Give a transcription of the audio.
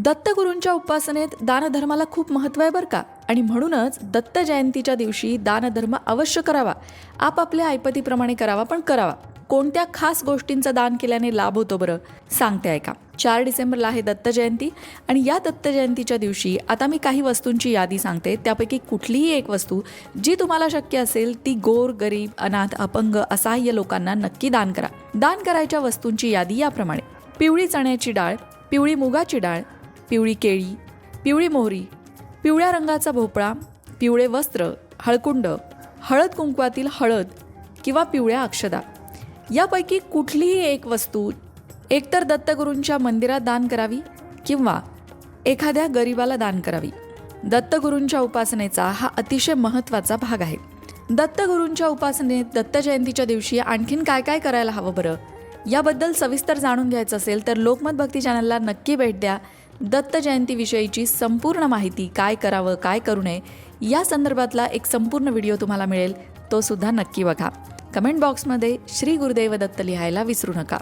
दत्तगुरूंच्या उपासनेत दानधर्माला खूप महत्त्व आहे बरं का. आणि म्हणूनच दत्त जयंतीच्या दिवशी दानधर्म अवश्य करावा. आपापल्या ऐपतीप्रमाणे करावा पण करावा. कोणत्या खास गोष्टींचं दान केल्याने लाभ होतो बरं? सांगते ऐका. चार डिसेंबरला आहे दत्त जयंती आणि या दत्त जयंतीच्या दिवशी आता मी काही वस्तूंची यादी सांगते. त्यापैकी कुठलीही एक वस्तू जी तुम्हाला शक्य असेल ती गोर गरीब अनाथ अपंग असहाय्य लोकांना नक्की दान करा. दान करायच्या वस्तूंची यादी याप्रमाणे. पिवळी चण्याची डाळ पिवळी मुगाची डाळ पिवळी केळी पिवळी मोहरी पिवळ्या रंगाचा भोपळा पिवळे वस्त्र हळकुंड हळद कुंकवातील हळद किंवा पिवळ्या अक्षदा. यापैकी कुठलीही एक वस्तू एकतर दत्तगुरूंच्या मंदिरात दान करावी किंवा एखाद्या गरिबाला दान करावी. दत्तगुरूंच्या उपासनेचा हा अतिशय महत्त्वाचा भाग आहे. दत्तगुरूंच्या उपासनेत दत्त जयंतीच्या दिवशी आणखीन काय काय करायला हवं बरं? याबद्दल सविस्तर जाणून घ्यायचं असेल तर लोकमत भक्ती चॅनलला नक्की भेट द्या. दत्त जयंतीविषयीची संपूर्ण माहिती काय करावं काय करू नये या संदर्भातला एक संपूर्ण व्हिडिओ तुम्हाला मिळेल तो सुद्धा नक्की बघा. कमेंट बॉक्समध्ये श्री गुरुदेव दत्त लिहायला विसरू नका.